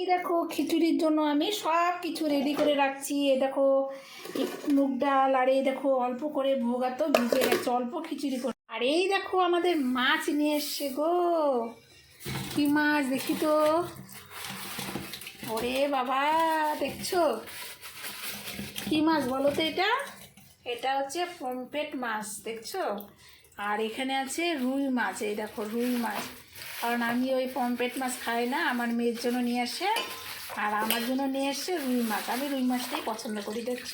এই দেখো খিচুড়ির জন্য আমি সব কিছু রেডি করে রাখছি। এ দেখো মুগ ডাল আর এই দেখো অল্প করে ভোগাতো ভিজে গেছে, অল্প খিচুড়ি করে। আর এই দেখো আমাদের মাছ নিয়ে এসছে গো। কি মাছ দেখি তো। ওরে বাবা, দেখছ? কি মাছ বলো তো এটা? এটা হচ্ছে পমফ্রেট মাছ, দেখছ? আর এখানে আছে রুই মাছ, এই দেখো রুই মাছ। কারণ আমি ওই পমফ্রেট মাছ খাই না, আমার মেয়ের জন্য নিয়ে আসে, আর আমার জন্য নিয়ে এসছে রুই মাছ। আমি রুই মাছটাই পছন্দ করি, দেখছ?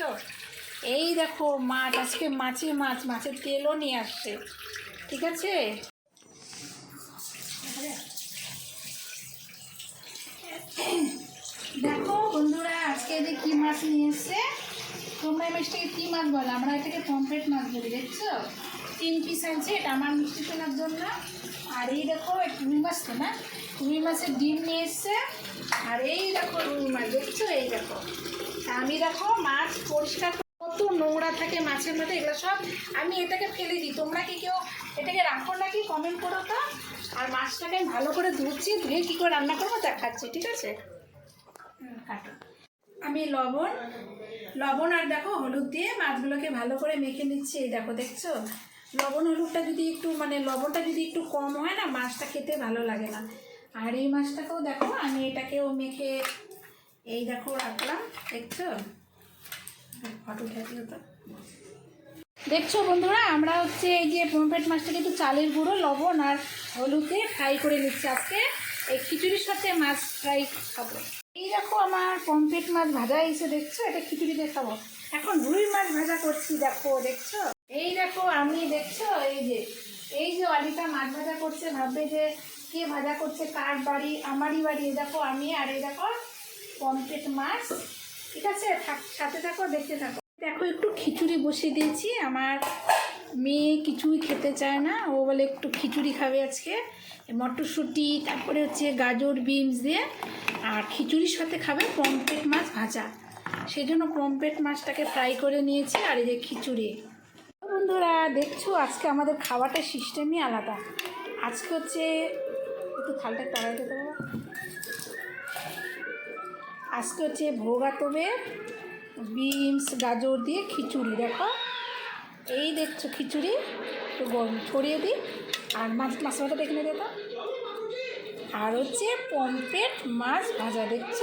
এই দেখো মাছ, আজকে মাছে মাছ, মাছের তেলও নিয়ে আসছে, ঠিক আছে? দেখো বন্ধুরা, আজকে কী মাছ নিয়ে এসছে? তোমরা এই মাছটাকে কী মাছ বলো? আমরা এটাকে পমফ্রেট মাছ বলি দেখছ? তিন পিস আছে এটা আমার মিষ্টি শোনার জন্য। আর এই দেখো রুই মাছ তো না? রুই মাছের ডিম নিয়ে এসছে। আর এই দেখো রুই মাছ দেখছ? এই দেখো। আমি দেখো মাছ পরিষ্কার করে- কত নোংরা থাকে মাছের মধ্যে এগুলো সব আমি এটাকে ফেলে দিই। তোমরা কি কেউ এটাকে রাখো নাকি? কমেন্ট করো তো। আর মাছটাকে ভালো করে ধুচ্ছি ধুয়ে কী করে রান্না করব দেখাচ্ছি ঠিক আছে? হুম, কাটো। আমি লবণ লবণ আর দেখো হলুদ দিয়ে মাছগুলোকে ভালো করে মেখে নিচ্ছি, এই দেখো দেখছ? লবণ হলুদটা যদি একটু মানে লবণটা যদি একটু কম হয় না, মাছটা খেতে ভালো লাগে না। আর এই মাছটাকেও দেখো, আমি এটাকেও মেখে এই দেখো রাখলাম, দেখছ? ফটো উঠে দিও তো। দেখছ বন্ধুরা, আমরা হচ্ছে এই যে পমফ্রেট মাছটাকে একটু চালের গুঁড়ো, লবণ আর হলুদে ফ্রাই করে নিচ্ছি। আজকে এই খিচুড়ির সাথে মাছ ফ্রাই খাব। এই দেখো আমার পমফ্রেট মাছ ভাজা এসে দেখছ? এটা খিচুড়ি খাব এখন রুই মাছ ভাজা করছি, দেখো, দেখছ? এই দেখো, আমি, দেখছ? এই যে এই যে অলিটা মাছ ভাজা করছে, ভাববে যে কে ভাজা করছে, কার বাড়ি? আমারই বাড়ি। এই দেখো, আমি আর এই দেখো পমফ্রেট মাছ। ঠিক আছে? সাথে থাকো, দেখতে থাকো। দেখো, একটু খিচুড়ি বসিয়ে দিয়েছি। আমার মেয়ে কিছুই খেতে চায় না। ও বলে একটু খিচুড়ি খাবে আজকে। মটরশুঁটি, তারপরে হচ্ছে গাজর, বিনস দিয়ে। আর খিচুড়ির সাথে খাবে পমফ্রেট মাছ ভাজা। সেই জন্য পমফ্রেট মাছটাকে ফ্রাই করে নিয়েছি আর এই যে খিচুড়ি। বন্ধুরা, দেখছ? আজকে আমাদের খাওয়াটা সিস্টেমই আলাদা। আজকে হচ্ছে একটু থালটা তাড়াই দিতে পারব আজকে হচ্ছে ভোগাতবে বিনস, গাজর দিয়ে খিচুড়ি, দেখো। এই দেখছ খিচুড়ি, একটু গরম ছড়িয়ে দিই। আর মাছ মাছ মাথাটা এখানে দিতাম আর হচ্ছে পমফ্রেট মাছ ভাজা, দেখছ?